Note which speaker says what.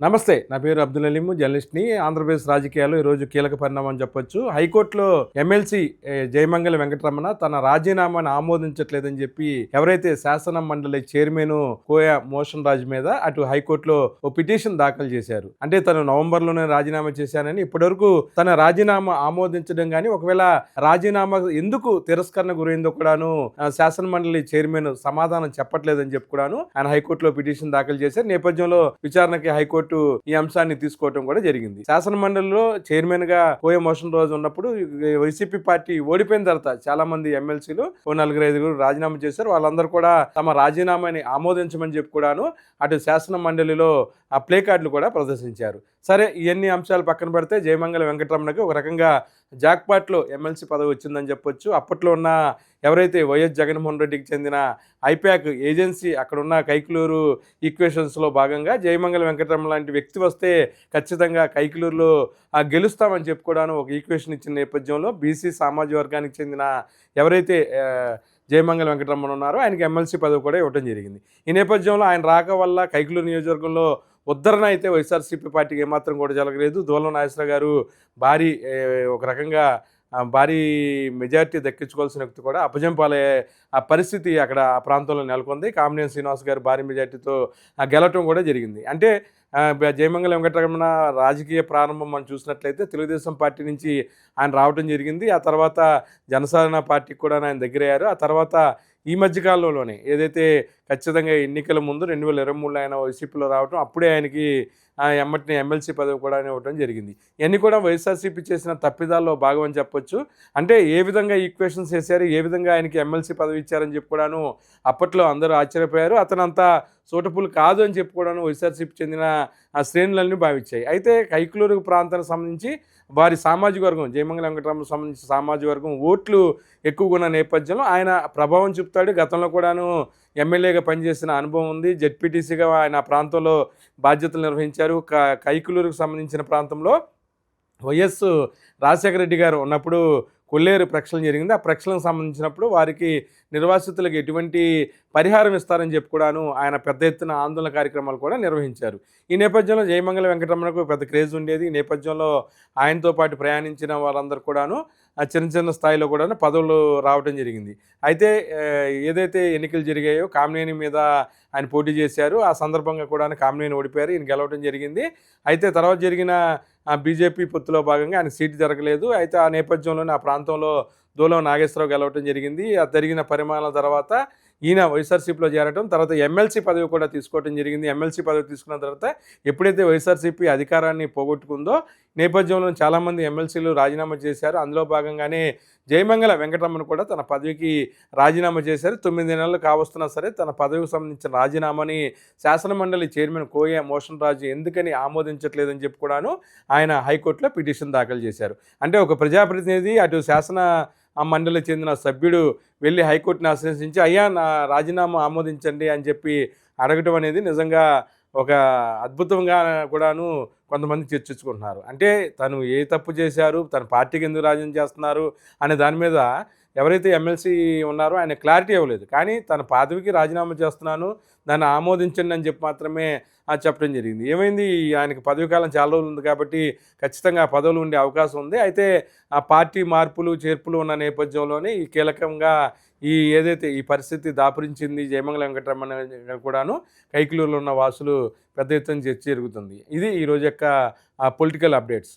Speaker 1: నమస్తే నా పేరు అబ్దుల్ అలీము జర్నలిస్ట్ని. ఆంధ్రప్రదేశ్ రాజకీయాల్లో ఈరోజు కీలక పరిణామం అని చెప్పొచ్చు. హైకోర్టులో ఎమ్మెల్సీ జయమంగళ వెంకటరమణ తన రాజీనామాను ఆమోదించట్లేదని చెప్పి ఎవరైతే శాసన మండలి చైర్మన్ కోయ మోషన్ రాజు మీద అటు హైకోర్టులో ఓ పిటిషన్ దాఖలు చేశారు. అంటే తను నవంబర్లోనే రాజీనామా చేశానని ఇప్పటివరకు తన రాజీనామా ఆమోదించడం కానీ ఒకవేళ రాజీనామా ఎందుకు తిరస్కరణ గురైందో కూడాను ఆ, శాసన మండలి చైర్మన్ సమాధానం చెప్పట్లేదని చెప్పి కూడాను ఆయన హైకోర్టులో పిటిషన్ దాఖలు చేశారు. నేపథ్యంలో విచారణకి హైకోర్టు ఈ అంశాన్ని తీసుకోవడం కూడా జరిగింది. శాసన మండలిలో చైర్మన్గా కోయ మోషన్ రోజు ఉన్నప్పుడు వైసీపీ పార్టీ ఓడిపోయిన తర్వాత చాలా మంది ఎమ్మెల్సీలు ఓ నలుగురు ఐదుగురు రాజీనామా చేశారు. వాళ్ళందరూ కూడా తమ రాజీనామాని ఆమోదించమని చెప్పి కూడాను అటు శాసన మండలిలో ఆ ప్లే కార్డులు కూడా ప్రదర్శించారు. సరే ఇవన్నీ అంశాలు పక్కన పెడితే జయమంగళ వెంకటరమణకి ఒక రకంగా జాక్పాట్లో ఎమ్మెల్సీ పదవి వచ్చిందని చెప్పొచ్చు. అప్పట్లో ఉన్న ఎవరైతే వైఎస్ జగన్మోహన్ రెడ్డికి చెందిన ఐప్యాక్ ఏజెన్సీ అక్కడున్న కైకులూరు ఈక్వేషన్స్లో భాగంగా జయమంగళ వెంకటరమణ లాంటి వ్యక్తి వస్తే ఖచ్చితంగా కైకులూరులో గెలుస్తామని చెప్పుకోవడానికి ఒక ఈక్వేషన్ ఇచ్చిన నేపథ్యంలో బీసీ సామాజిక వర్గానికి చెందిన ఎవరైతే జయమంగళ వెంకటరమణ ఉన్నారో ఆయనకి ఎమ్మెల్సీ పదవి కూడా ఇవ్వడం జరిగింది. ఈ నేపథ్యంలో ఆయన రాక వల్ల కైకులూరు నియోజకవర్గంలో ఉద్ధరణ అయితే వైఎస్ఆర్సీపీ పార్టీకి ఏమాత్రం కూడా జరగలేదు. దూలం నాగేశ్వర గారు భారీ ఒక రకంగా భారీ మెజార్టీ దక్కించుకోవాల్సిన వ్యక్తి కూడా అపజంపాలే ఆ పరిస్థితి అక్కడ ఆ ప్రాంతంలో నెలకొంది. కామినేని శ్రీనివాస్ గారు భారీ మెజార్టీతో గెలవటం కూడా జరిగింది. అంటే జయమంగళ వెంకటరమణ రాజకీయ ప్రారంభం మనం చూసినట్లయితే తెలుగుదేశం పార్టీ నుంచి ఆయన రావడం జరిగింది. ఆ తర్వాత జనసాధారణ పార్టీకి కూడా ఆయన దగ్గరయ్యారు. ఆ తర్వాత ఈ మధ్యకాలంలోనే ఏదైతే ఖచ్చితంగా ఎన్నికల ముందు రెండు వేల ఇరవై మూడులో ఆయన వైసీపీలో రావటం అప్పుడే ఆయనకి ఎమ్మటిని ఎమ్మెల్సీ పదవి కూడా ఇవ్వడం జరిగింది. ఇవన్నీ కూడా వైఎస్ఆర్సీపీ చేసిన తప్పిదాల్లో భాగం అని చెప్పొచ్చు. అంటే ఏ విధంగా ఈక్వేషన్స్ వేశారు ఏ విధంగా ఆయనకి ఎమ్మెల్సీ పదవి ఇచ్చారని చెప్పి కూడాను అప్పట్లో అందరూ ఆశ్చర్యపోయారు. అతను అంతా సూటబుల్ కాదు అని చెప్పి కూడాను వైఎస్ఆర్సీపీ చెందిన ఆ శ్రేణులన్నీ భావించాయి. అయితే కైకులూరు ప్రాంతానికి సంబంధించి వారి సామాజిక వర్గం జయమంగళ వెంకటరామకు సంబంధించిన సామాజిక వర్గం ఓట్లు ఎక్కువగా ఉన్న నేపథ్యంలో ఆయన ప్రభావం చూపుతాడు. గతంలో కూడాను ఎమ్మెల్యేగా పనిచేసిన అనుభవం ఉంది. జెడ్పీటీసీగా ఆయన ఆ ప్రాంతంలో బాధ్యతలు నిర్వహించారు. క కైకులూరుకు సంబంధించిన ప్రాంతంలో వైఎస్ రాజశేఖర రెడ్డి గారు ఉన్నప్పుడు కొల్లేరు ప్రక్షాళన జరిగింది. ఆ ప్రక్షాళనకు సంబంధించినప్పుడు వారికి నిర్వాసితులకు ఎటువంటి పరిహారం ఇస్తారని చెప్పి కూడాను ఆయన పెద్ద ఎత్తున ఆందోళన కార్యక్రమాలు కూడా నిర్వహించారు. ఈ నేపథ్యంలో జయమంగళ వెంకటరమణకు పెద్ద క్రేజ్ ఉండేది. ఈ నేపథ్యంలో ఆయనతో పాటు ప్రయాణించిన వాళ్ళందరూ కూడాను చిన్న చిన్న స్థాయిలో కూడా పదవులు రావడం జరిగింది. అయితే ఏదైతే ఎన్నికలు జరిగాయో కామినేని మీద ఆయన పోటీ చేశారు. ఆ సందర్భంగా కూడా కామినేని ఓడిపోయారు. ఈయన గెలవడం జరిగింది. అయితే తర్వాత జరిగిన బీజేపీ పొత్తులో భాగంగా ఆయన సీటు జరగలేదు. అయితే ఆ నేపథ్యంలోనే ఆ ప్రాంతంలో దూలం నాగేశ్వరరావు గెలవటం జరిగింది. ఆ జరిగిన పరిమాణాల తర్వాత ఈయన వైఎస్ఆర్సీపీలో చేరటం తర్వాత ఎమ్మెల్సీ పదవి కూడా తీసుకోవడం జరిగింది. ఎమ్మెల్సీ పదవి తీసుకున్న తర్వాత ఎప్పుడైతే వైఎస్ఆర్సీపీ అధికారాన్ని పోగొట్టుకుందో నేపథ్యంలో చాలామంది ఎమ్మెల్సీలు రాజీనామా చేశారు. అందులో భాగంగానే జయమంగళ వెంకటరమణ కూడా తన పదవికి రాజీనామా చేశారు. తొమ్మిది నెలలు కావస్తున్నా సరే తన పదవికి సంబంధించిన రాజీనామాని శాసనమండలి చైర్మన్ కోయ మోషన్ రాజు ఎందుకని ఆమోదించట్లేదని చెప్పి కూడాను ఆయన హైకోర్టులో పిటిషన్ దాఖలు చేశారు. అంటే ఒక ప్రజాప్రతినిధి అటు శాసన ఆ మండలి చెందిన సభ్యుడు వెళ్ళి హైకోర్టుని ఆశ్రయించి అయ్యా నా రాజీనామా ఆమోదించండి అని చెప్పి అడగటం అనేది నిజంగా ఒక అద్భుతంగా కూడాను కొంతమంది చర్చించుకుంటున్నారు. అంటే తను ఏ తప్పు చేశారు తన పార్టీకి ఎందుకు రాజీనామా చేస్తున్నారు అనే దాని మీద ఎవరైతే ఎమ్మెల్సీ ఉన్నారో ఆయన క్లారిటీ ఇవ్వలేదు. కానీ తన పదవికి రాజీనామా చేస్తున్నాను దాన్ని ఆమోదించండి అని చెప్పి మాత్రమే చెప్పడం జరిగింది. ఏమైంది? ఆయనకి పదవి కాలం చాలా రోజులు ఉంది కాబట్టి ఖచ్చితంగా ఆ పదవులు ఉండే అవకాశం ఉంది. అయితే ఆ పార్టీ మార్పులు చేర్పులు ఉన్న నేపథ్యంలోనే ఈ కీలకంగా ఈ ఏదైతే ఈ పరిస్థితి దాపురించింది జయమంగళ వెంకటరమణ కూడాను కైకిలూరులో ఉన్న వాసులు పెద్ద ఎత్తున చర్చ జరుగుతుంది. ఇది ఈరోజు యొక్క పొలిటికల్ అప్డేట్స్.